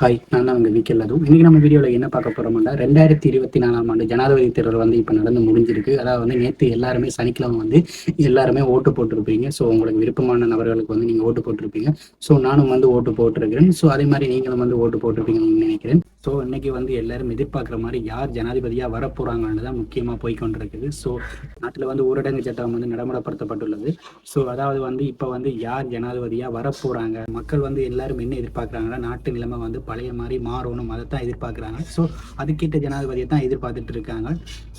Hi நான் தான் உங்கள் வீக்கெல் அதுவும் இன்றைக்கி நம்ம வீடியோவில் என்ன பார்க்க போகிறோம்னா ரெண்டாயிரத்தி இருபத்தி நாலாம் ஆண்டு ஜனாதிபதி தேர்தல் வந்து இப்போ நடந்து முடிஞ்சிருக்கு. அதாவது வந்து நேற்று எல்லாருமே சனிக்கிழமை வந்து எல்லாருமே ஓட்டு போட்டிருப்பீங்க. ஸோ உங்களுக்கு விருப்பமான நபர்களுக்கு வந்து நீங்கள் ஓட்டு போட்டிருப்பீங்க. ஸோ நானும் வந்து ஓட்டு போட்டிருக்கிறேன். ஸோ அதே மாதிரி நீங்களும் வந்து ஓட்டு போட்டிருப்பீங்கன்னு நினைக்கிறேன். ஸோ இன்னைக்கு வந்து எல்லாரும் எதிர்பார்க்குற மாதிரி யார் ஜனாதிபதியாக வரப்போகிறாங்கன்னு தான் முக்கியமாக போய்கொண்டிருக்குது ஸோ நாட்டில் வந்து ஊரடங்கு சட்டம் வந்து நடைமுறைப்படுத்தப்பட்டுள்ளது. ஸோ அதாவது வந்து இப்போ வந்து யார் ஜனாதிபதியாக வரப்போகிறாங்க மக்கள் வந்து எல்லாரும் என்ன எதிர்பார்க்குறாங்கன்னா நாட்டு நிலைமை வந்து பழைய மாதிரி மாறணும் அதை தான் எதிர்பார்க்குறாங்க. ஸோ அதுக்கிட்ட ஜனாதிபதியை தான் எதிர்பார்த்துட்டு இருக்காங்க.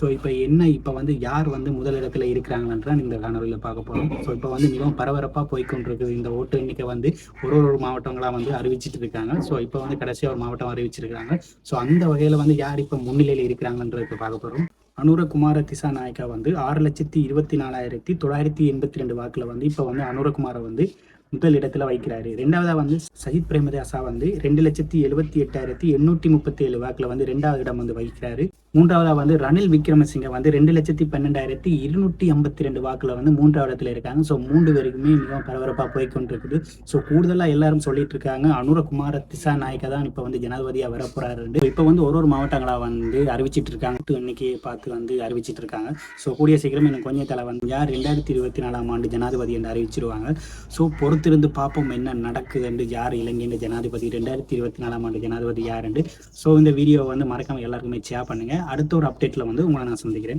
ஸோ இப்போ என்ன இப்போ வந்து யார் வந்து முதலிடத்தில் இருக்கிறாங்கன்றான் இந்த காணொலியில் பார்க்க போகிறோம் ஸோ இப்போ வந்து மிகவும் பரபரப்பாக போய்கொண்டிருக்குது இந்த ஓட்டு எண்ணிக்கை வந்து ஒரு ஒரு மாவட்டங்களாக வந்து அறிவிச்சிட்டு இருக்காங்க. ஸோ இப்போ வந்து கடைசியாக ஒரு மாவட்டம் அறிவிச்சிருக்காங்க. ஸோ அந்த வகையில் வந்து யார் இப்போ முன்னிலையில் இருக்கிறாங்கன்றது பார்க்க போகிறோம் அனுரகுமார திசா நாயக்கா வந்து ஆறு லட்சத்தி இருபத்தி நாலாயிரத்தி தொள்ளாயிரத்தி எண்பத்தி ரெண்டு வாக்கில் வந்து இப்போ வந்து அனுரகுமாரை வந்து முதல் இடத்துல வைக்கிறாரு. ரெண்டாவதா வந்து சஜித் பிரேமதாசா வந்து ரெண்டு லட்சத்தி எழுபத்தி எட்டாயிரத்தி எண்ணூற்றி முப்பத்தி ஏழு வாக்கில் வந்து ரெண்டாவது இடம் வந்து வகிக்கிறாரு. மூன்றாவதா வந்து ரணில் விக்ரமசிங்க வந்து ரெண்டு லட்சத்தி பன்னெண்டாயிரத்தி இருநூற்றி ஐம்பத்தி ரெண்டு வாக்கில் வந்து மூன்றாவது இடத்துல இருக்காங்க. ஸோ மூன்று பேருக்குமே மிகவும் பரபரப்பாக போய்க்கொண்டிருக்குது. ஸோ கூடுதலாக எல்லாரும் சொல்லிட்டு இருக்காங்க. அனுரகுமார திசா நாயக்கா தான் இப்போ வந்து ஜனாதிபதியாக வரப்போறாரு இப்போ வந்து ஒரு ஒரு மாவட்டங்களாக வந்து அறிவிச்சிட்டு இருக்காங்க. இன்னைக்கு பார்த்து வந்து அறிவிச்சிட்டு இருக்காங்க. ஸோ கூடிய சீக்கிரம் எனக்கு கொஞ்சம் தலை வந்து யார் ரெண்டாயிரத்தி இருபத்தி நாலாம் ஆண்டு ஜனாதிபதி என்று அறிவிச்சிருவாங்க. ஸோ பொறுத்து பொறுத்திருந்து பார்ப்போம் என்ன நடக்குது என்று யார் இலங்கையின் ஜனாதிபதி? ரெண்டாயிரத்தி இருபத்தி நாலாம் ஆண்டு ஜனாதிபதி யார் என்று. ஸோ இந்த வீடியோ வந்து மறக்காம எல்லாருக்குமே ஷேர் பண்ணுங்க. அடுத்த ஒரு அப்டேட்ல வந்து உங்களை நான் சந்திக்கிறேன்.